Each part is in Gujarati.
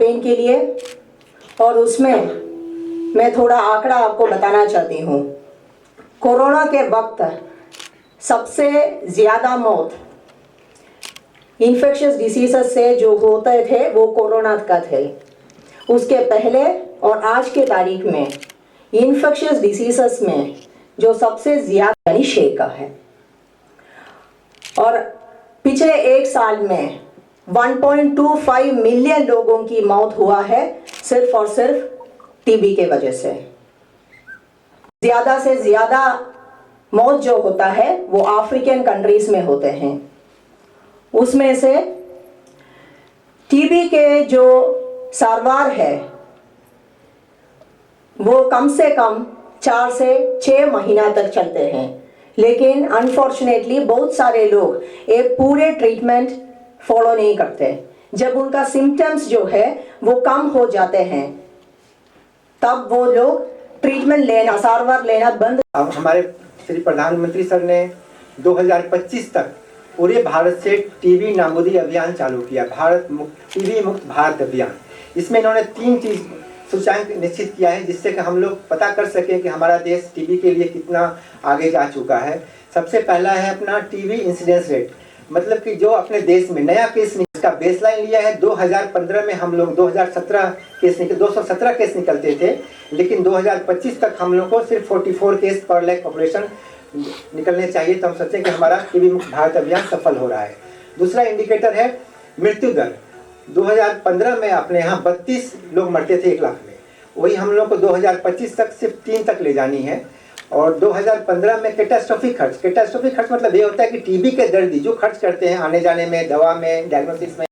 कैंपेन के लिए और उसमें मैं थोड़ा आंकड़ा आपको बताना चाहती हूँ। कोरोना के वक्त सबसे ज़्यादा मौत इन्फेक्शियस डिसीजेस से जो होते थे, वो कोरोना का थे। उसके पहले और आज के तारीख में इन्फेक्शियस डिसीज में जो सबसे ज़्यादा शे का है। और पिछले एक साल में 1.25 मिलियन लोगों की मौत हुआ है, सिर्फ़ और सिर्फ़ टीबी के वजह से। ज़्यादा से ज़्यादा मौत जो होता है, वो अफ्रीकन कंट्रीज़ में होते हैं। उसमें से टीबी के जो सारवार है, वो कम से कम चार से छः महीना तक चलते हैं। लेकिन अनफॉर्चुनेटली बहुत सारे लोग एक पूरे ट्रीटमेंट फॉलो नहीं करते। जब उनका सिम्टम्स जो है, वो कम हो जाते हैं, तब वो लोग ट्रीटमेंट लेना सारवार लेना बंद हमारे श्री प्रधानमंत्री सर ने 2025 तक पूरे भारत से टीबी नाबूदी अभियान चालू किया, भारत मुक्त, टीबी मुक्त भारत अभियान। इसमें इन्होंने तीन चीज़ सूचांक निश्चित किया है, जिससे कि हम लोग पता कर सकें कि हमारा देश टीबी के लिए कितना आगे जा चुका है। सबसे पहला है अपना टीबी इंसिडेंस रेट मतलब कि जो अपने देश में नया केस का बेसलाइन लिया है। 2015 में हम लोग 2017 केस निकल 217 केस निकलते थे। लेकिन 2025 तक हम लोग को सिर्फ़ 44 केस पर लाख पॉपुलेशन निकलने चाहिए। तो हम सोचें कि हमारा टीबी मुक्त भारत अभियान सफल हो रहा है। दूसरा इंडिकेटर है मृत्यु दर। 2015 में अपने यहाँ 32 लोग मरते थे एक लाख में। वही हम लोग को 2025 तक सिर्फ़ तीन तक ले जानी है। और 2015 में कैटास्ट्रोफिक खर्च कैटास्ट्रोफिक खर्च मतलब ये होता है कि टीबी के दर्दी जो खर्च करते हैं आने जाने में दवा में डायग्नोसिस में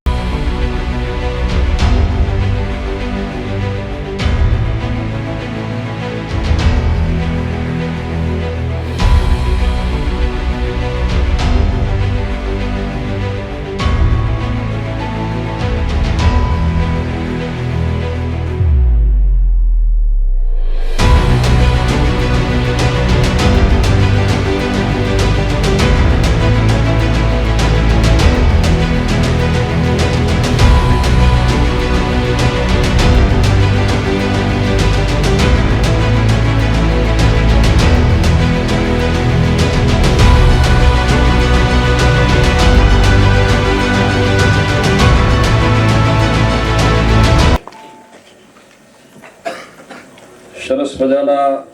સરસ મજાના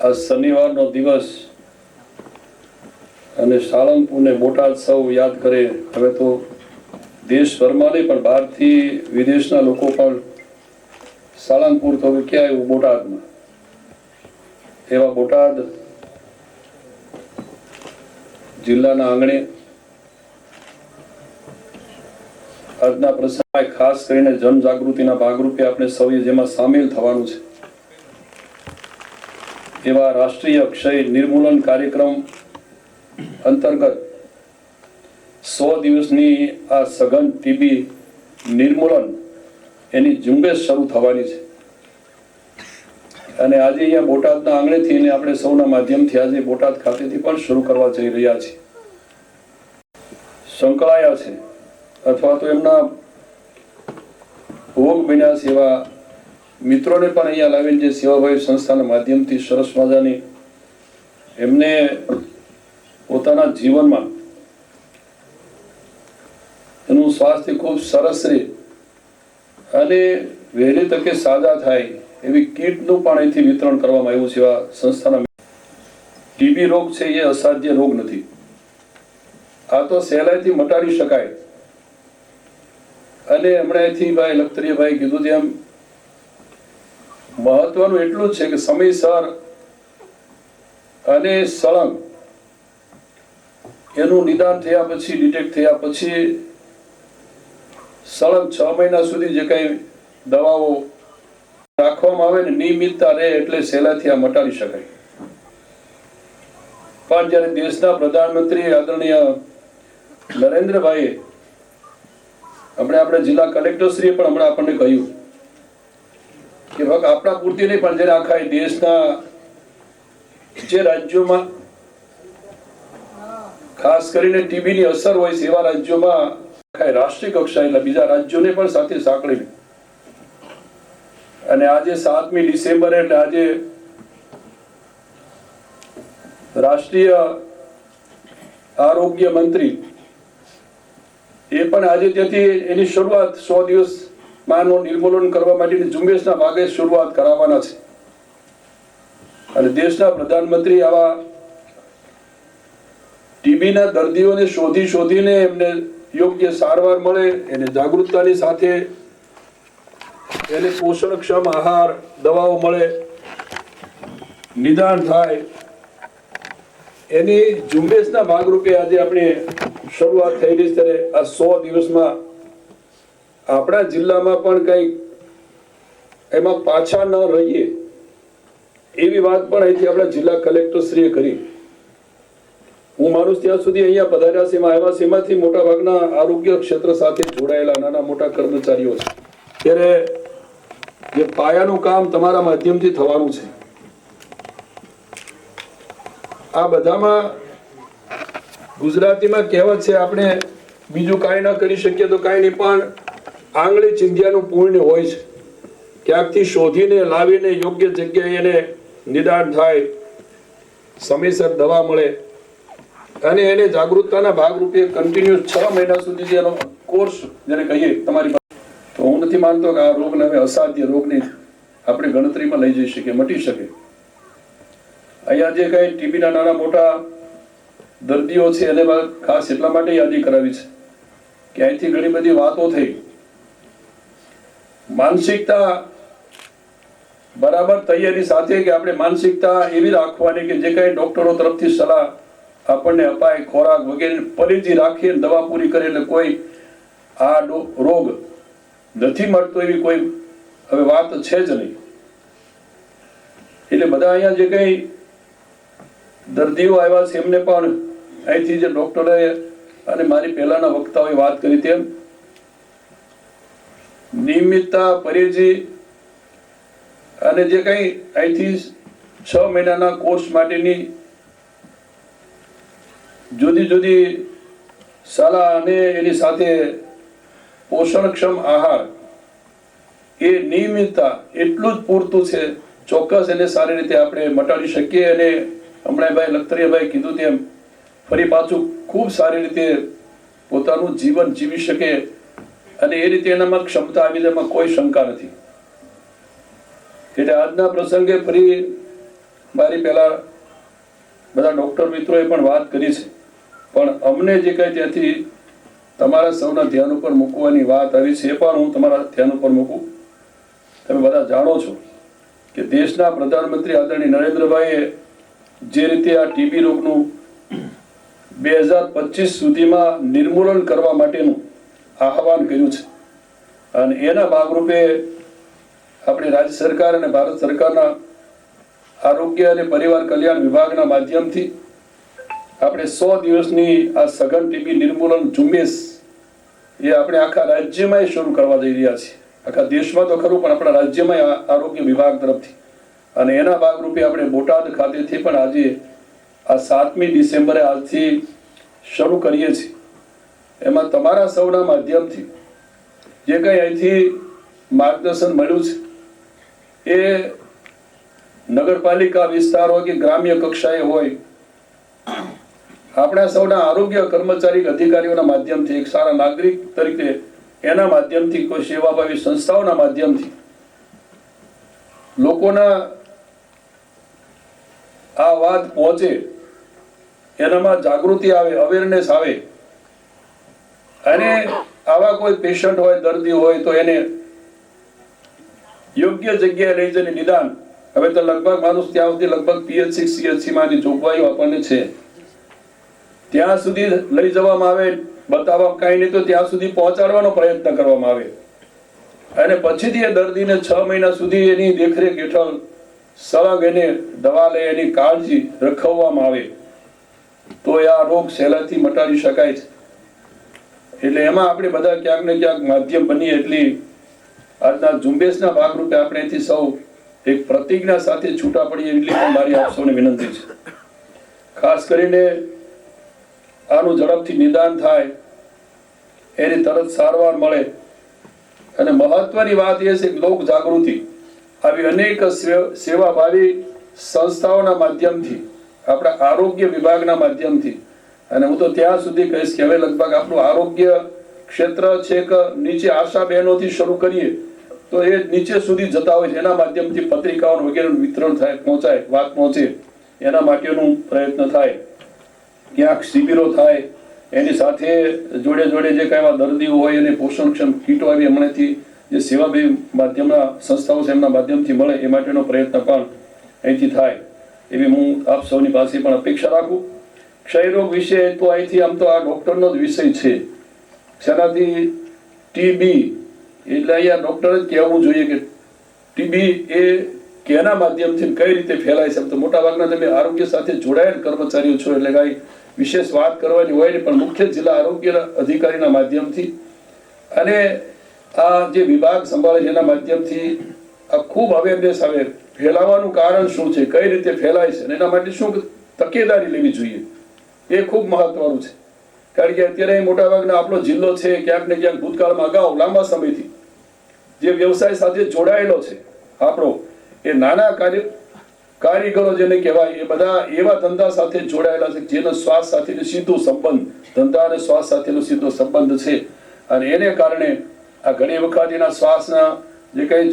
આ શનિવારનો દિવસ અને સાળંગપુરને બોટાદ સૌ યાદ કરે. હવે તો દેશભરમાં નહીં, પણ બહારથી વિદેશના લોકો પણ સાળંગપુર તો ક્યાં આવ્યું? બોટાદમાં. એવા બોટાદ જિલ્લાના આંગણે આજના પ્રસંગમાં ખાસ કરીને જનજાગૃતિના ભાગરૂપે આપણે સૌએ જેમાં સામેલ થવાનું છે. એવા રાષ્ટ્રીય ક્ષય નિર્મૂલન કાર્યક્રમ અંતર્ગત સો દિવસની આ સઘન ટીબી નિર્મૂલન એની ઝુંબેશ શરૂ થવાની છે. અને આજે અહીંયા બોટાદના આંગણેથી અને આપણે સૌના માધ્યમથી આજે બોટાદ ખાતેથી પણ શરૂ કરવા જઈ રહ્યા છીએ. સંકળાયા છે. અથવા તો એમના ભોગ બન્યા સેવા મિત્રોને પણ અહીંયા લાવીને જે સેવાભાવી સંસ્થાના માધ્યમથી સરસ મજાની એમને પોતાના જીવનમાં એનું સ્વાસ્થ્ય ખૂબ સરસ રહે અને વહેલી તકે સાજા થાય એવી કીટનું પણ અહીંથી વિતરણ કરવામાં આવ્યું છે એવા સંસ્થાના ટીબી રોગ છે એ અસાધ્ય રોગ નથી. આ તો સહેલાઈથી મટાડી શકાય. અને હમણાંથી ભાઈ લખતરીભાઈ કીધું તેમ મહત્વનું એટલું જ છે કે સમયસર અને સળંગ એનું નિદાન થયા પછી ડિટેક્ટ થયા પછી સળંગ છ મહિના સુધી જે કંઈ દવાઓ રાખવામાં આવે ને નિયમિતતા રહે એટલે સહેલાથી આ મટાડી શકાય. પણ જ્યારે દેશના પ્રધાનમંત્રી આદરણીય નરેન્દ્રભાઈએ આપણે આપણે જિલ્લા કલેક્ટરશ્રીએ પણ હમણાં આપણને કહ્યું કે ભગ આપણા પૂરતી નહીં, પણ જ્યારે આખા દેશના જે રાજ્યોમાં ખાસ કરીને ટીબીની અસર હોય સેવા રાજ્યોમાં રાષ્ટ્રીય કક્ષાએ એટલે બીજા રાજ્યોને પણ સાથે સાંકળીને. અને આજે સાતમી ડિસેમ્બર એટલે આજે રાષ્ટ્રીય આરોગ્ય મંત્રી એ પણ આજે તેથી એની શરૂઆત સો દિવસ માનો નિર્મૂલન કરવા માટેની ઝુંબેશના ભાગે શરૂઆત કરાવવાના છે. અને દેશના પ્રધાનમંત્રી આવા ટીબીના દર્દીઓને શોધી શોધીને એમને યોગ્ય સારવાર મળે, એને જાગૃતતાની સાથે એને પોષણક્ષમ આહાર, દવાઓ મળે, નિદાન થાય, એની ઝુંબેશના ભાગરૂપે આજે આપણે શરૂઆત થઈ રહી છે આ સો દિવસમાં આપણા જિલ્લામાં પણ કંઈક એમાં પાછા ન રહીએ એવી વાત પણ અહીંથી આપણા જિલ્લા કલેક્ટરશ્રીએ કરી. હું માનું ત્યાં સુધી અહીંયા પધાર્યા છે, એમાં આવ્યા છે. એમાંથી મોટા ભાગના આરોગ્ય ક્ષેત્ર સાથે જોડાયેલા નાના મોટા કર્મચારીઓ છે. ત્યારે જે પાયાનું કામ તમારા માધ્યમથી થવાનું છે. આ બધામાં ગુજરાતીમાં કહેવત છે, આપણે બીજું કાંઈ ન કરી શકીએ તો કાંઈ નહીં, પણ આંગળી ચિંધ્યાનું પુણ્ય હોય છે. ક્યાંકથી શોધીને લાવીને યોગ્ય જગ્યાએ એને નિદાન થાય, સમયસર દવા મળે અને એને જાગૃતતાના ભાગરૂપે કન્ટિન્યુઅસ છ મહિના સુધી જેનો કોર્સ જેને કહીએ તમારી પાસે. તો હું નથી માનતો કે આ રોગને હવે અસાધ્ય રોગની આપણે ગણતરીમાં લઈ જઈ શકીએ, મટી શકે અહીંયા જે કઈ ટીબીના નાના મોટા દર્દીઓ છે, એને ખાસ એટલા માટે યાદી કરાવી છે કે અહીંથી ઘણી બધી વાતો થઈ. માનસિકતા બરાબર તૈયારી સાથે કે આપણે માનસિકતા એવી રાખવાની કે જે કાંઈ ડોક્ટરો તરફથી સલાહ આપણને અપાય, ખોરાક વગેરે પરિચય રાખીએ, દવા પૂરી કરે એટલે કોઈ આ રોગ નથી મળતો એવી કોઈ હવે વાત છે જ નહીં. એટલે બધા અહીંયા જે કંઈ દર્દીઓ આવ્યા છે, એમને પણ અહીંથી જે ડોક્ટરે અને મારી પહેલાના વક્તાઓએ વાત કરી તેમ નિયમિતતા પરેજી અને જે કંઈ અહીંથી છ મહિનાના કોર્સ માટેની જુદી જુદી સલાહ અને એની સાથે પોષણક્ષમ આહાર, એ નિયમિતતા એટલું જ પૂરતું છે, ચોક્કસ એને સારી રીતે આપણે મટાડી શકીએ અને હમણાં ભાઈ લખતરિયાભાઈ કીધું તેમ ફરી પાછું ખૂબ સારી રીતે પોતાનું જીવન જીવી શકે અને એ રીતે એનામાં ક્ષમતા આવી એમાં કોઈ શંકા નથી. એટલે આજના પ્રસંગે ફરી મારી પહેલા બધા ડૉક્ટર મિત્રોએ પણ વાત કરી છે. પણ અમને જે કંઈ ત્યાંથી તમારા સૌના ધ્યાન ઉપર મૂકવાની વાત આવી છે, એ પણ હું તમારા ધ્યાન ઉપર મૂકું. તમે બધા જાણો છો કે દેશના પ્રધાનમંત્રી આદરણીય નરેન્દ્રભાઈએ જે રીતે આ ટીબી રોગનું બે હજાર પચીસ સુધીમાં નિર્મૂલન કરવા માટેનું આહવાન કર્યું છે. અને એના ભાગરૂપે આપણી રાજ્ય સરકાર અને ભારત સરકારના આરોગ્ય અને પરિવાર કલ્યાણ વિભાગના માધ્યમથી આપણે સો દિવસની આ સઘન ટીબી નિર્મૂલન ઝુંબેશ એ આપણે આખા રાજ્યમાં શરૂ કરવા જઈ રહ્યા છીએ. આખા દેશમાં તો ખરું, પણ આપણા રાજ્યમાં આરોગ્ય વિભાગ તરફથી. અને એના ભાગરૂપે આપણે બોટાદ ખાતેથી પણ આજે આ સાતમી ડિસેમ્બરે આજથી શરૂ કરીએ છીએ. એમાં તમારા સૌના માધ્યમથી જે કંઈ અહીંથી માર્ગદર્શન મળ્યું છે, એ નગરપાલિકા વિસ્તાર હોય કે ગ્રામ્ય કક્ષાએ હોય, આપણા સૌના આરોગ્ય કર્મચારી અધિકારીઓના માધ્યમથી, એક સારા નાગરિક તરીકે એના માધ્યમથી, કોઈ સેવાભાવી સંસ્થાઓના માધ્યમથી, લોકોના આ વાત પહોંચે એનામાં જાગૃતિ આવે અવેરનેસ આવે. અને આવા કોઈ પેશન્ટ હોય, દર્દી હોય, તો એને યોગ્ય જગ્યાએ લઈ જઈને નિદાન. હવે તો લગભગ માણસ ત્યાં સુધી લગભગ પીએચસી સીએચસી માંની જોગવાઈઓ આપણને છે. ત્યાં સુધી લઈ જવામાં આવે બતાવવા કાંઈ નહીં, તો ત્યાં સુધી પહોંચાડવાનો પ્રયત્ન કરવામાં આવે. અને પછીથી એ દર્દીને છ મહિના સુધી એની દેખરેખ હેઠળ સળગ એને દવા લઈ એની કાળજી રખવવામાં આવે. તો આ રોગ સહેલાથી મટાડી શકાય છે. એટલે એમાં આપણે બધા ક્યાંક ને ક્યાંક માધ્યમ બનીએ એટલી આજના ઝુંબેશના ભાગરૂપે આપણે એથી સૌ એક પ્રતિજ્ઞા સાથે છૂટા પડીએ એટલી પણ મારી આપ સૌને વિનંતી છે. ખાસ કરીને આનું ઝડપથી નિદાન થાય, એની તરત સારવાર મળે. અને મહત્વની વાત એ છે લોક જાગૃતિ. આવી અનેક સેવાભાવી સંસ્થાઓના માધ્યમથી આપણા આરોગ્ય વિભાગના માધ્યમથી. અને હું તો ત્યાં સુધી કહીશ કે હવે લગભગ આપણું આરોગ્ય ક્ષેત્ર છે કે નીચે આશા બહેનોથી શરૂ કરીએ, તો એ નીચે સુધી જતા હોય એના માધ્યમથી પત્રિકાઓ વગેરેનું વિતરણ થાય, પહોંચાય, વાત પહોંચે. એના માટેનું પ્રયત્ન થાય. ક્યાંક શિબિરો થાય. એની સાથે જોડે જોડે જે કાંઈ દર્દીઓ હોય, એને પોષણક્ષમ કીટો આવી હમણાંથી જે સેવાભાવી માધ્યમના સંસ્થાઓ છે, એમના માધ્યમથી મળે એ માટેનો પ્રયત્ન પણ અહીંથી થાય. એવી હું આપ સૌની પાસે પણ અપેક્ષા રાખું. ક્ષયરોગ વિશે તો અહીંથી આમ તો આ ડૉક્ટરનો જ વિષય છે. શેનાથી ટીબી એટલે અહીંયા ડૉક્ટર જ કહેવું જોઈએ કે ટીબી એ કેના માધ્યમથી કઈ રીતે ફેલાય છે. તો મોટાભાગના તમે આરોગ્ય સાથે જોડાયેલ કર્મચારીઓ છો, એટલે કાંઈ વિશેષ વાત કરવાની હોય નહીં, પણ મુખ્ય જિલ્લા આરોગ્ય અધિકારીના માધ્યમથી. અને આ જે વિભાગ સંભાળે છે, એના માધ્યમથી આ ખૂબ અવેરનેસ આવે. ફેલાવાનું કારણ શું છે? કઈ રીતે ફેલાય છે? એના માટે શું તકેદારી લેવી જોઈએ? એ ખૂબ મહત્વનું છે. કારણ કે અત્યારે મોટાભાગના આપણો જિલ્લો છે, ક્યાંક ને ક્યાંક ભૂતકાળમાં અગાઉ લાંબા સમયથી જે વ્યવસાય સાથે જોડાયેલો છે, આપણો, એ નાના કાર્ય, કારીગરો જેને કહેવાય, એ બધા એવા ધંધા સાથે જોડાયેલા છે, જેનો શ્વાસ સાથેનો સીધો સંબંધ, ધંધા અને શ્વાસ સાથેનો સીધો સંબંધ છે. અને એને કારણે આ ઘણી વખત એના શ્વાસના જે કંઈ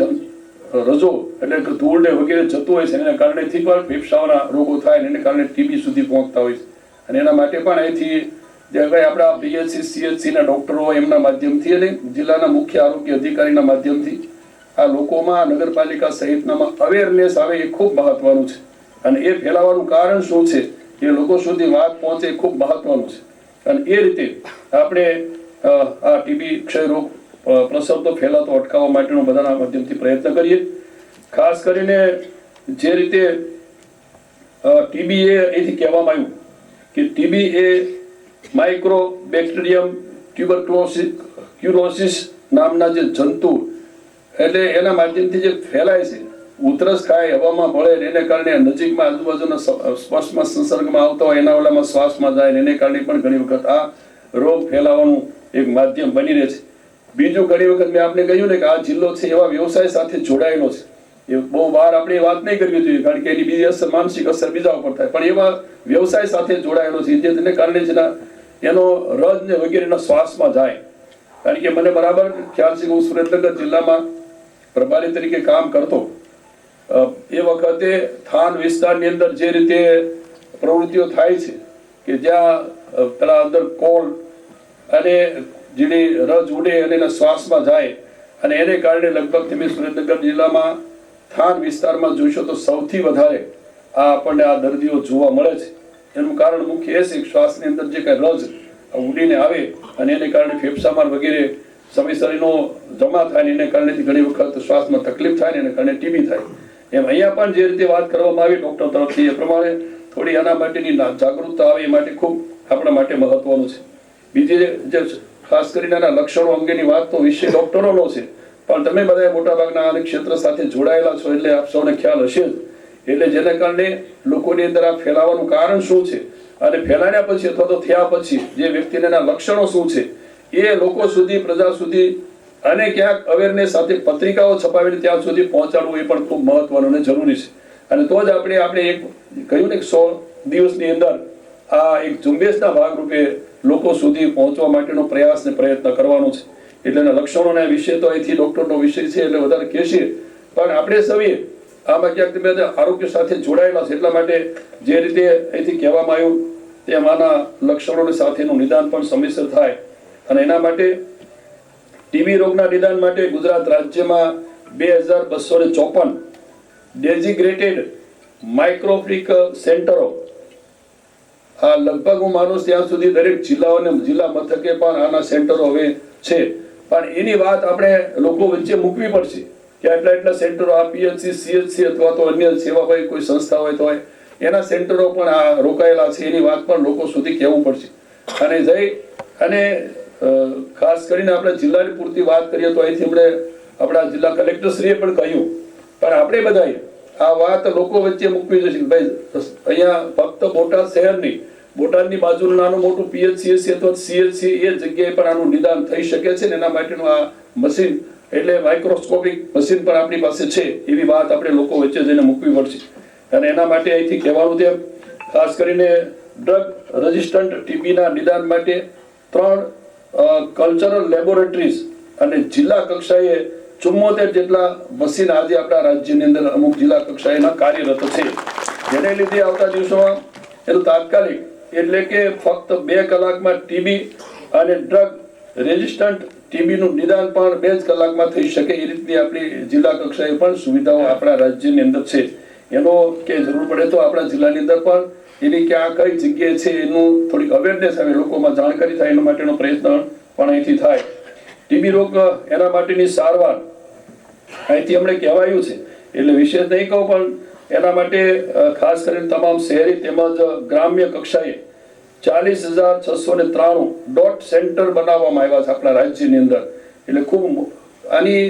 રજો એટલે કે ધૂળ વગેરે જતું હોય છે એના કારણેથી પણ ફેફસાઓના રોગો થાય અને એને કારણે ટીબી સુધી પહોંચતા હોય છે. અને એના માટે પણ અહીંથી જે કંઈ આપણા પીએચસી સીએચસીના ડોક્ટરો એમના માધ્યમથી અને જિલ્લાના મુખ્ય આરોગ્ય અધિકારીના માધ્યમથી આ લોકોમાં નગરપાલિકા સહિતનામાં અવેરનેસ આવે એ ખૂબ મહત્વનું છે. અને એ ફેલાવાનું કારણ શું છે? એ લોકો સુધી વાત પહોંચે એ ખૂબ મહત્વનું છે. અને એ રીતે આપણે આ ટીબી ક્ષયરોગ અ, ફેલાતો અટકાવવા માટેનો બધાના માધ્યમથી પ્રયત્ન કરીએ. ખાસ કરીને જે રીતે ટીબી એ અહીંથી કહેવામાં આવ્યું કે ટીબી એ માઇક્રો બેક્ટેરિયમ ટ્યુબરક્લોસિસ ક્યુરોસિસ નામના જે જંતુ એટલે એના માધ્યમથી જે ફેલાય છે ઉધરસ ખાય હવામાં મળે એને કારણે નજીકમાં આજુબાજુના સ્પર્શમાં સંસર્ગમાં આવતા હોય એના ઓલામાં શ્વાસમાં જાય એને કારણે પણ ઘણી વખત આ રોગ ફેલાવાનું એક માધ્યમ બની રહે છે. બીજું ઘણી વખત મેં આપને કહ્યું ને કે આ જિલ્લો છે, એવા વ્યવસાય સાથે જોડાયેલો છે. એ બહુ વાર આપણે વાત નહીં કરવી જોઈએ, કારણ કે એની બીજી અસર, માનસિક અસર બીજા ઉપર થાય. પણ એવા વ્યવસાય સાથે જોડાયેલો છે, જે તેને કારણે જેના એનો રજ ને વગેરેના શ્વાસમાં જાય. કારણ કે મને બરાબર ખ્યાલ છે કે હું સુરેન્દ્રનગર જિલ્લામાં પ્રભારી તરીકે કામ કરતો. એ વખતે થાન વિસ્તારની અંદર જે રીતે પ્રવૃત્તિઓ થાય છે, કે જ્યાં પેલા અંદર કોલ અને જેની રજ ઉડે અને એના શ્વાસમાં જાય અને એને કારણે લગભગ તમે સુરેન્દ્રનગર જિલ્લામાં થાન વિસ્તારમાં જોશો તો સૌથી વધારે આ આપણને આ દર્દીઓ જોવા મળે છે. એનું કારણ મુખ્ય એ છે કે શ્વાસની અંદર જે કાંઈ રજ ઉડીને આવે અને એને કારણે ફેફસામાં વગેરે સમયસરીનો જમા થાય ને એને કારણે ઘણી વખત શ્વાસમાં તકલીફ થાય ને એને કારણે ટીબી થાય. એમ અહીંયા પણ જે રીતે વાત કરવામાં આવી ડૉક્ટર તરફથી એ પ્રમાણે થોડી આના માટેની જાગૃતતા આવે એ માટે ખૂબ આપણા માટે મહત્વનું છે. બીજી જે ખાસ કરીને આના લક્ષણો અંગેની વાત તો વિષય ડૉક્ટરોનો છે. પણ તમે બધા મોટાભાગના આ ક્ષેત્ર સાથે જોડાયેલા છો એટલે આપ સૌને ખ્યાલ હશે જ. એટલે જેને કારણે લોકોની અંદર આ ફેલાવાનું કારણ શું છે? અને ફેલાયા પછી અથવા તો થયા પછી જે વ્યક્તિને એના લક્ષણો શું છે, એ લોકો સુધી, પ્રજા સુધી અને ક્યાંક અવેરનેસ સાથે પત્રિકાઓ છપાવીને ત્યાં સુધી પહોંચાડવું એ પણ ખૂબ મહત્વનું અને જરૂરી છે. અને તો જ આપણે આપણે એક, કહ્યું ને સો દિવસની અંદર આ એક ઝુંબેશના ભાગરૂપે લોકો સુધી પહોંચવા માટેનો પ્રયાસ ને પ્રયત્ન કરવાનો છે. એટલે એના લક્ષણોના વિશે તો અહીંથી ડૉક્ટરનો વિષય છે એટલે વધારે કહેશે. પણ આપણે સૌએ આમાં ક્યાંક તમે આરોગ્ય સાથે જોડાયેલા છે એટલા માટે જે રીતે અહીંથી કહેવામાં આવ્યું તેમ આના લક્ષણોની સાથેનું નિદાન પણ સમયસર થાય. અને એના માટે ટીબી રોગના નિદાન માટે ગુજરાત રાજ્યમાં બે હજાર બસો ચોપન ડેઝિગ્રેટેડ માઇક્રોફ્લિક સેન્ટરો આ લગભગ હું માનું ત્યાં સુધી દરેક જિલ્લાઓને જિલ્લા મથકે પણ આના સેન્ટરો હવે છે. પણ એની વાત આપણે લોકો વચ્ચે મૂકવી પડશે. કે આટલા એટલા સેન્ટરો, આ પીએચસી સીએચસી અથવા તો અન્ય સેવા હોય, કોઈ સંસ્થા હોય તો હોય, એના સેન્ટરો પણ આ રોકાયેલા છે એની વાત પણ લોકો સુધી કહેવું પડશે. અને જઈ અને ખાસ કરીને આપણે જિલ્લાની પૂરતી વાત કરીએ તો અહીંથી આપણે આપણા જિલ્લા કલેક્ટરશ્રીએ પણ કહ્યું. પણ આપણે બધાએ આ વાત લોકો વચ્ચે મૂકવી જોઈએ ભાઈ, અહીંયા ફક્ત બોટાદ શહેરની બોટાદની બાજુનું નાનું મોટું પીએચસીએસસી અથવા સીએચસી એ જગ્યાએ પણ આનું નિદાન થઈ શકે છે એના માટેનું આ મશીન એટલે માઇક્રોસ્કોપિક મશીન પણ આપણી પાસે છે એવી વાત આપણે લોકો વચ્ચે જઈને મૂકવી પડશે. અને એના માટે અહીંથી કહેવાનું તેમ ખાસ કરીને ડ્રગ રજિસ્ટન્ટ ટીબીના નિદાન માટે ત્રણ કલ્ચરલ લેબોરેટરીઝ અને જિલ્લા કક્ષાએ ચુમ્મોતેર જેટલા મશીન આજે આપણા રાજ્યની અંદર અમુક જિલ્લા કક્ષાએના કાર્યરત છે. જેને લીધે આવતા દિવસોમાં એનું તાત્કાલિક એટલે કે ફક્ત બે કલાકમાં ટીબી અને ડ્રગ રેઝિસ્ટન્ટ ટીબીનું નિદાન પણ બે જ કલાકમાં થઈ શકે એ રીતની આપણી જિલ્લા કક્ષાએ પણ સુવિધાઓ આપણા રાજ્યની અંદર છે. એનો કે જરૂર પડે તો આપણા જિલ્લાની અંદર પણ એની ક્યાં કઈ જગ્યાએ છે એનું થોડીક અવેરનેસ આવે, લોકોમાં જાણકારી થાય એના માટેનો પ્રયત્ન પણ અહીંથી થાય. ટીબી રોગ એના માટેની સારવાર અહીંથી અમને કહેવાયું છે. એટલે વિશેષ નહીં કહું, પણ એના માટે ખાસ કરીને તમામ શહેરી તેમજ ગ્રામ્ય કક્ષાએ ચાલીસ હજાર છસો ને ત્રાણું ડોટ સેન્ટર બનાવવામાં આવ્યા છે આપણા રાજ્યની અંદર. એટલે ખૂબ આની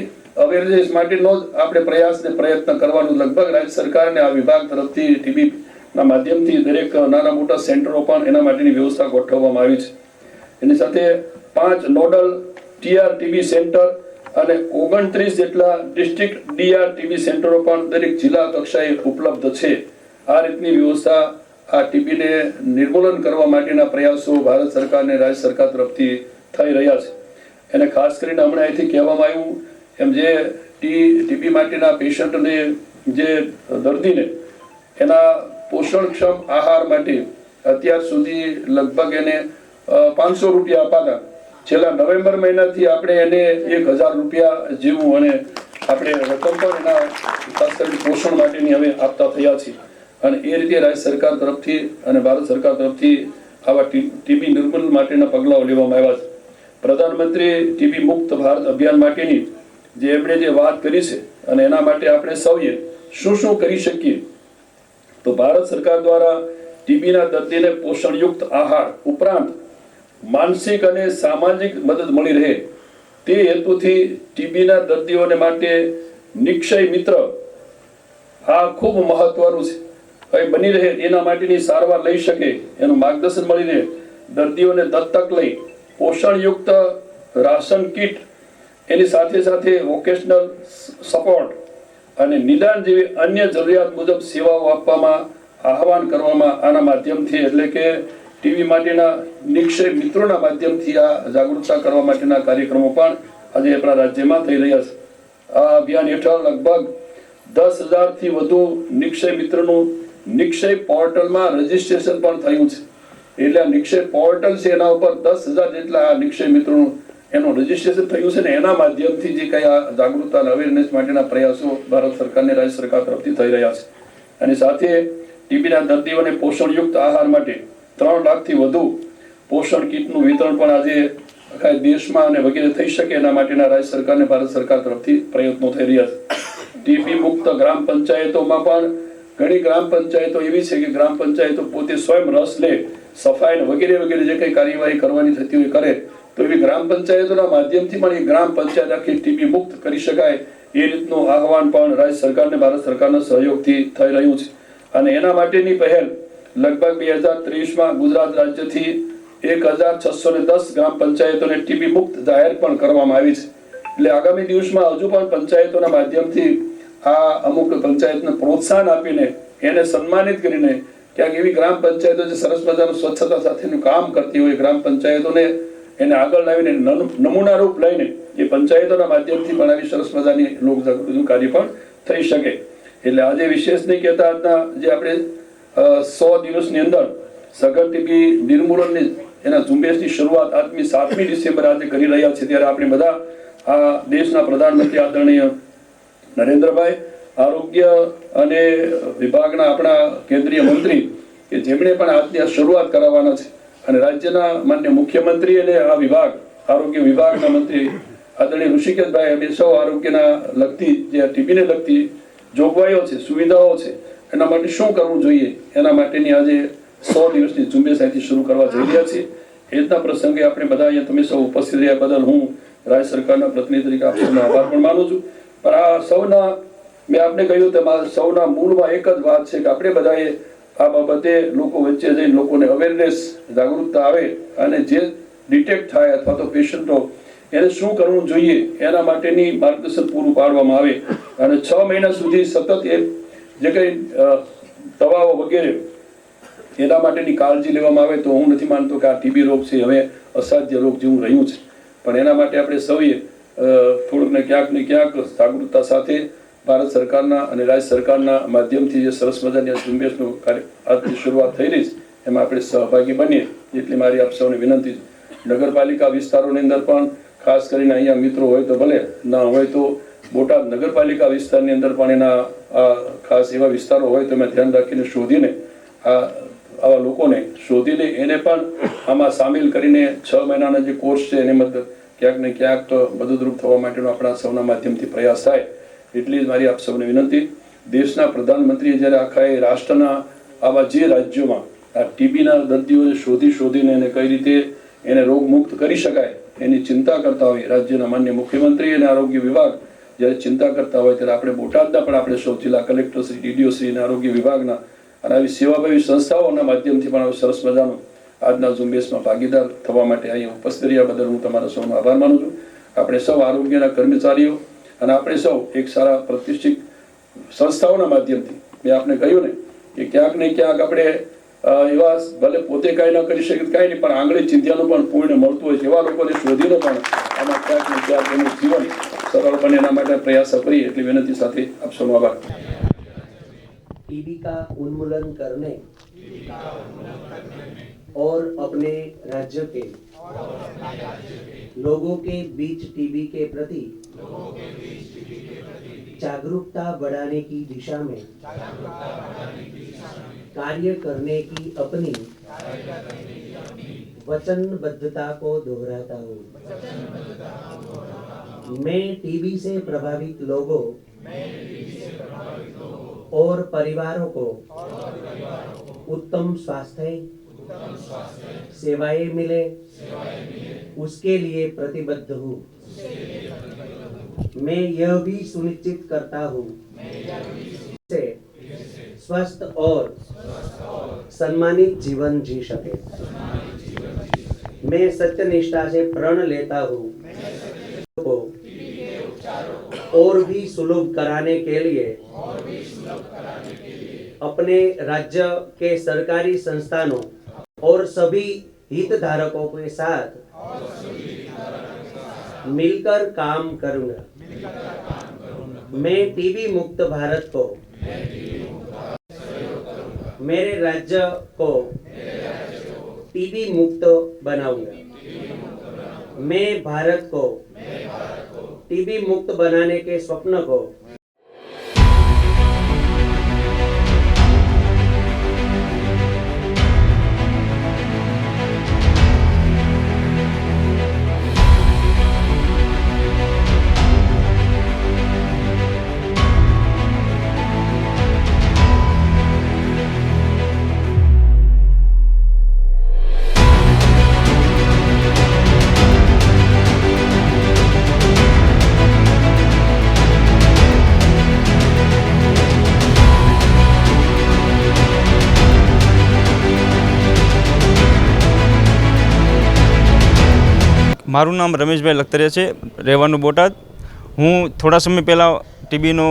અવેરનેસ માટેનો જ આપણે પ્રયાસ ને પ્રયત્ન કરવાનું લગભગ રાજ્ય સરકારને આ વિભાગ તરફથી ટીબી ના માધ્યમથી દરેક નાના મોટા સેન્ટરો પણ એના માટેની વ્યવસ્થા ગોઠવવામાં આવી છે. એની સાથે પાંચ નોડલ ટીઆર ટીબી સેન્ટર અને ઓગણત્રીસ જેટલા ડિસ્ટ્રિક્ટ ડીઆર ટીબી સેન્ટરો પણ દરેક જિલ્લા કક્ષાએ ઉપલબ્ધ છે. આ રીતની વ્યવસ્થા આ ટીબીને નિર્મૂલન કરવા માટેના પ્રયાસો ભારત સરકાર અને રાજ્ય સરકાર તરફથી થઈ રહ્યા છે. એને ખાસ કરીને હમણાં અહીંથી કહેવામાં આવ્યું એમ જે ટી ટીબી માટેના પેશન્ટને જે દર્દીને એના પોષણક્ષમ આહાર માટે અત્યાર સુધી લગભગ એને પાંચસો રૂપિયા અપાતા છેલ્લા નવેમ્બર મહિનાથી આપણે એને એક હજાર રૂપિયા જેવું અને આપણે રકમ પણ એના ખાસ કરીને પોષણ માટેની હવે આપતા થયા છીએ. અને એ રીતે રાજ્ય સરકાર તરફથી અને ભારત સરકાર તરફથી આવા ટીબી નિર્મૂલન માટેના પગલાઓ લેવામાં આવ્યા છે. પ્રધાનમંત્રી ટીબી મુક્ત ભારત અભિયાન માટેની જે એમણે જે વાત કરી છે અને એના માટે આપણે સૌએ શું શું કરી શકીએ? તો ભારત સરકાર દ્વારા ટીબીના દર્દીને પોષણયુક્ત આહાર ઉપરાંત માનસિક અને સામાજિક મદદ મળી રહે તે હેતુથી ટીબીના દર્દીઓને માટે નિક્ષય મિત્ર આ ખૂબ મહત્વનું છે. બની રહે એના માટેની સારવાર લઈ શકે એનું માર્ગદર્શન મળી દર્દીઓને દત્તક લઈ પોષણયુક્ત રાશન કીટ, એની સાથે સાથે વોકેશનલ સપોર્ટ અને નિદાન જેવી અન્ય જરૂરિયાત મુજબ સેવાઓ આપવામાં આહવાન કરવામાં આના માધ્યમથી, એટલે કે ટીવી માટેના નિક્ષય મિત્રોના માધ્યમથી આ જાગૃતતા કરવા માટેના કાર્યક્રમો પણ આજે આપણા રાજ્યમાં થઈ રહ્યા છે. આ અભિયાન હેઠળ લગભગ દસ હજારથી વધુ નિક્ષય મિત્રનું નિક્ષય પોર્ટલમાં રજીસ્ટ્રેશન પણ થયું છે. એટલે આ નિક્ષય પોર્ટલ છે એના ઉપર દસ હજાર જેટલા આ નિક્ષય મિત્રોનું એનું રજીસ્ટ્રેશન થયું છે ને એના માધ્યમથી જે કંઈ આ જાગૃતતા અને અવેરનેસ માટેના પ્રયાસો ભારત સરકારને રાજ્ય સરકાર તરફથી થઈ રહ્યા છે. અને સાથે ટીબીના દર્દીઓને પોષણયુક્ત આહાર માટે ત્રણ લાખથી વધુ પોષણ કીટનું વિતરણ પણ આજે આખા દેશમાં અને વગેરે થઈ શકે એના માટેના રાજ્ય સરકાર અને ભારત સરકાર તરફથી પ્રયત્નો થઈ રહ્યા છે. ટીબી મુક્ત ગ્રામ પંચાયતોમાં પણ ઘણી ગ્રામ પંચાયતો એવી છે કે ગ્રામ પંચાયતો પોતે સ્વયં રસ લે, સફાઈ વગેરે વગેરે જે કંઈ કાર્યવાહી કરવાની થતી હોય કરે, તો એવી ગ્રામ પંચાયતોના માધ્યમથી પણ એ ગ્રામ પંચાયત આખી ટીબી મુક્ત કરી શકાય એ રીતનું આહવાન પણ રાજ્ય સરકાર અને ભારત સરકારના સહયોગથી થઈ રહ્યું છે. અને એના માટેની પહેલ લગભગ બે હજાર ત્રેવીસમાં ગુજરાત રાજ્યથી એક હજાર છસો ને દસ ગ્રામ પંચાયતોને ટીબી મુક્ત જાહેર પણ કરવામાં આવી છે. એટલે આગામી દિવસમાં હજુ પણ પંચાયતોના માધ્યમથી આ અમુક પંચાયતને પ્રોત્સાહન આપીને એને સન્માનિત કરીને ક્યાંક એવી ગ્રામ પંચાયતો જે સરસ મજાનું સ્વચ્છતા સાથેનું કામ કરતી હોય, ગ્રામ પંચાયતોને એને આગળ લાવીને નમૂના રૂપ લઈને એ પંચાયતોના માધ્યમથી પણ આવી સરસ મજાની લોક જાગૃતિનું કાર્ય પણ થઈ શકે. એટલે આજે વિશેષ નહીં કહેતા આજના જે આપણે સો દિવસની અંદર સઘન ટીબી નિર્મૂલનની એના ઝુંબેશની શરૂઆત આજની સાતમી ડિસેમ્બર આજે કરી રહ્યા છે ત્યારે આપણે બધા આ દેશના પ્રધાનમંત્રી આદરણીય નરેન્દ્રભાઈ, આરોગ્ય અને વિભાગના આપણા કેન્દ્રીય મંત્રી કે જેમણે પણ આજની આ શરૂઆત કરાવવાના છે અને રાજ્યના માન્ય મુખ્યમંત્રી અને આ વિભાગ, આરોગ્ય વિભાગના મંત્રી આદરણીય ઋષિકેશભાઈ, અમે સૌ આરોગ્યના લગતી જે ટીબીને લગતી જોગવાઈઓ છે, સુવિધાઓ છે એના માટે શું કરવું જોઈએ? એના માટેની આજે સો દિવસની ઝુંબેશ અહીંથી શરૂ કરવા જઈ રહ્યા છીએ. એ પ્રસંગે આપણે બધા અહીંયા તમે સૌ ઉપસ્થિત રહ્યા. બદલ હું રાજ્ય સરકારના પ્રતિનિધિ તરીકે આપ આભાર પણ માનું છું. પણ આ સૌના, મેં આપને કહ્યું આ સૌના મૂળમાં એક જ વાત છે કે આપણે બધાએ આ બાબતે લોકો વચ્ચે જઈને લોકોને અવેરનેસ જાગૃતતા આવે અને જે ડિટેક્ટ થાય અથવા તો પેશન્ટો એને શું કરવું જોઈએ એના માટેની માર્ગદર્શન પૂરું પાડવામાં આવે. અને છ મહિના સુધી સતત એ જે કંઈ દવાઓ વગેરે એના માટેની કાળજી લેવામાં આવે તો હું નથી માનતો કે આ ટીબી રોગ છે, હવે અસાધ્ય રોગ જેવું રહ્યું છે. પણ એના માટે આપણે સૌએ થોડુંક ને ક્યાંક ને ક્યાંક જાગૃતતા સાથે ભારત સરકારના અને રાજ્ય સરકારના માધ્યમથી જે સરસ મજાની આ ઝુંબેશનું કાર્ય શરૂઆત થઈ રહી છે, એમાં આપણે સહભાગી બનીએ એટલી મારી આપ સૌને વિનંતી છે. નગરપાલિકા વિસ્તારોની અંદર પણ ખાસ કરીને અહીંયા મિત્રો હોય તો ભલે, ના હોય તો બોટાદ નગરપાલિકા વિસ્તારની અંદર પણ એના આ ખાસ એવા વિસ્તારો હોય તો મેં ધ્યાન રાખીને શોધીને આ આવા લોકોને શોધીને એને પણ આમાં સામેલ કરીને છ મહિનાના જે કોર્સ છે એને મદદ ક્યાંક ને ક્યાંક મદદરૂપ થવા માટેનો આપણા સૌના માધ્યમથી પ્રયાસ થાય એટલી જ મારી આપ સૌને વિનંતી. દેશના પ્રધાનમંત્રીએ જ્યારે આખા એ રાષ્ટ્રના આવા જે રાજ્યોમાં આ ટીબીના દર્દીઓને શોધી શોધીને એને કઈ રીતે એને રોગમુક્ત કરી શકાય એની ચિંતા કરતા હોય રાજ્યના માન્ય મુખ્યમંત્રી અને આરોગ્ય વિભાગ જ્યારે ચિંતા કરતા હોય ત્યારે આપણે બોટાદના પણ આપણે સૌ જિલ્લા કલેક્ટર શ્રી, ડીડીઓ શ્રી અને આરોગ્ય વિભાગના અને આવી સેવાભાવી સંસ્થાઓના માધ્યમથી પણ સરસ મજાનો આજના ઝુંબેશમાં ભાગીદાર થવા માટે અહીંયા ઉપસ્થિત રહ્યા. બદલ હું તમારા સૌનો આભાર માનું છું. આપણે સૌ આરોગ્યના કર્મચારીઓ અને આપણે સૌ એક સારા પ્રતિષ્ઠિત સંસ્થાઓના માધ્યમથી મેં આપને કહ્યું ને કે ક્યાંક ને ક્યાંક આપણે એવા ભલે પોતે કાંઈ ન કરી શકીએ તો કાંઈ નહીં પણ આંગળી ચિંધ્યાનું પણ પુણ્ય મળતું હોય છે એવા લોકોને શોધીને પણ આમાં ક્યાંક ને ક્યાંક એનું જીવન સરળ બને એના માટે પ્રયાસો કરીએ એટલી વિનંતી સાથે આપ સૌનો આભાર टीबी का उन्मूलन करने और अपने राज्य के लोगों के बीच टीबी के प्रति जागरूकता बढ़ाने की दिशा में। कार्य करने की अपनी। वचनबद्धता को दोहराता हूँ। मैं टीबी से प्रभावित लोगों। और परिवारों को। उत्तम स्वास्थ्य। सेवाएँ मिले। उसके लिए प्रतिबद्ध हूँ। मैं यह भी सुनिश्चित करता हूँ से स्वस्थ और सम्मानित जीवन जी सके। मैं सत्य निष्ठा से प्रण लेता हूँ। को और भी सुलभ कराने के लिए, अपने राज्य के सरकारी संस्थानों और सभी हितधारकों के साथ मिलकर काम करूँगा मैं टीबी मुक्त भारत को। मेरे राज्य को टीबी मुक्त बनाऊँगा। मैं भारत को टीबी मुक्त बनाने के स्वप्न को મારું નામ રમેશભાઈ લખતરિયા છે, રહેવાનું બોટાદ. હું થોડા સમય પહેલાં ટીબીનો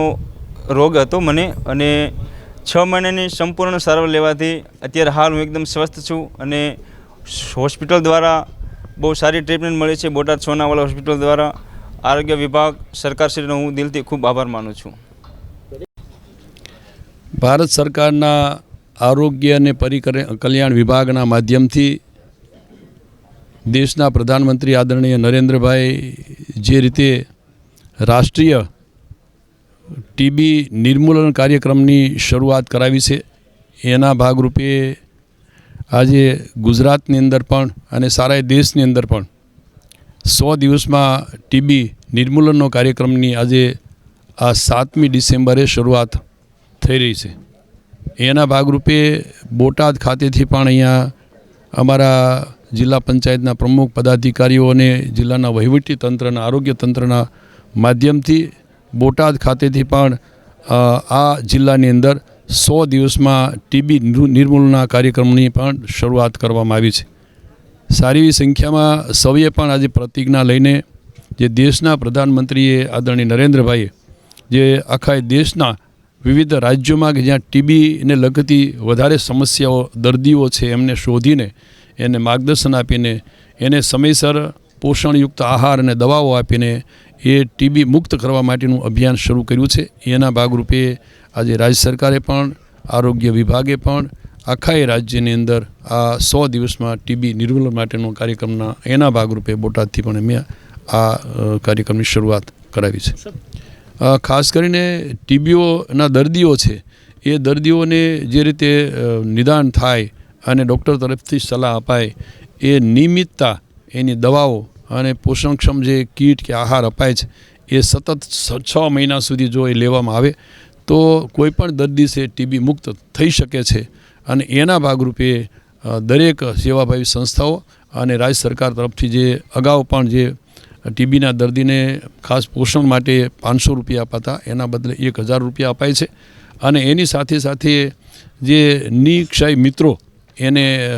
રોગ હતો મને અને છ મહિનાની સંપૂર્ણ સારવાર લેવાથી અત્યારે હાલ હું એકદમ સ્વસ્થ છું અને હોસ્પિટલ દ્વારા બહુ સારી ટ્રીટમેન્ટ મળી છે, બોટાદ સોનાવાલા હોસ્પિટલ દ્વારા. આરોગ્ય વિભાગ, સરકારશ્રીનો હું દિલથી ખૂબ આભાર માનું છું. ભારત સરકારના આરોગ્ય અને પરિકર, કલ્યાણ વિભાગના માધ્યમથી દેશના પ્રધાનમંત્રી આદરણીય નરેન્દ્રભાઈ જે રીતે રાષ્ટ્રીય ટીબી નિર્મૂલન કાર્યક્રમની શરૂઆત કરાવી છે, એના ભાગરૂપે આજે ગુજરાતની અંદર પણ અને સારા દેશની અંદર પણ સો દિવસમાં ટીબી નિર્મૂલનનો કાર્યક્રમની આજે આ સાતમી ડિસેમ્બરે શરૂઆત થઈ રહી છે. એના ભાગરૂપે બોટાદ ખાતેથી પણ અહીંયા અમારા જિલ્લા પંચાયતના પ્રમુખ પદાધિકારીઓ અને જિલ્લાના વહીવટી તંત્રના, આરોગ્ય તંત્રના માધ્યમથી બોટાદ ખાતેથી પણ આ જિલ્લાની અંદર સો દિવસમાં ટીબી નિર્મૂલના કાર્યક્રમની પણ શરૂઆત કરવામાં આવી છે. સારી એવી સંખ્યામાં સૌએ પણ આજે પ્રતિજ્ઞા લઈને જે દેશના પ્રધાનમંત્રીએ આદરણીય નરેન્દ્રભાઈએ જે આખા દેશના વિવિધ રાજ્યોમાં કે જ્યાં ટીબીને લગતી વધારે સમસ્યાઓ, દર્દીઓ છે, એમને શોધીને એને માર્ગદર્શન આપીને એને સમયસર પોષણયુક્ત આહાર અને દવાઓ આપીને એ ટીબી મુક્ત કરવા માટેનું અભિયાન શરૂ કર્યું છે. એના ભાગરૂપે આજે રાજ્ય સરકારે પણ આરોગ્ય વિભાગે પણ આખા એ રાજ્યની અંદર આ સો દિવસમાં ટીબી નિર્મૂલન માટેનો કાર્યક્રમના એના ભાગરૂપે બોટાદથી પણ મેં આ કાર્યક્રમની શરૂઆત કરાવી છે. ખાસ કરીને ટીબીઓના દર્દીઓ છે એ દર્દીઓને જે રીતે નિદાન થાય અને ડૉક્ટર તરફથી સલાહ અપાય. એ નિયમિતતા, એની દવાઓ અને પોષણક્ષમ જે કીટ કે આહાર અપાય છે, એ સતત છ- મહિના સુધી જો એ લેવામાં આવે, તો કોઈ પણ દર્દી છે ટીબી મુક્ત થઈ શકે છે. અને એના ભાગરૂપે દરેક સેવાભાવી સંસ્થાઓ અને રાજ્ય સરકાર તરફથી જે અગાઉ પણ જે ટીબીના દર્દીને ખાસ પોષણ માટે પાંચસો રૂપિયા અપાતા, એના બદલે એક હજાર રૂપિયા અપાય છે. અને એની સાથે સાથે જે નિક્ષય મિત્રો એને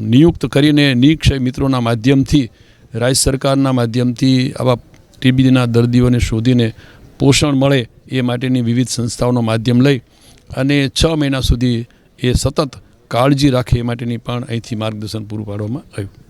નિયુક્ત કરીને નિક્ષય મિત્રોના માધ્યમથી, રાજ્ય સરકારના માધ્યમથી આવા ટીબીના દર્દીઓને શોધીને પોષણ મળે એ માટેની વિવિધ સંસ્થાઓનો માધ્યમ લઈ અને છ મહિના સુધી એ સતત કાળજી રાખે એ માટેની પણ અહીંથી માર્ગદર્શન પૂરું પાડવામાં આવ્યું.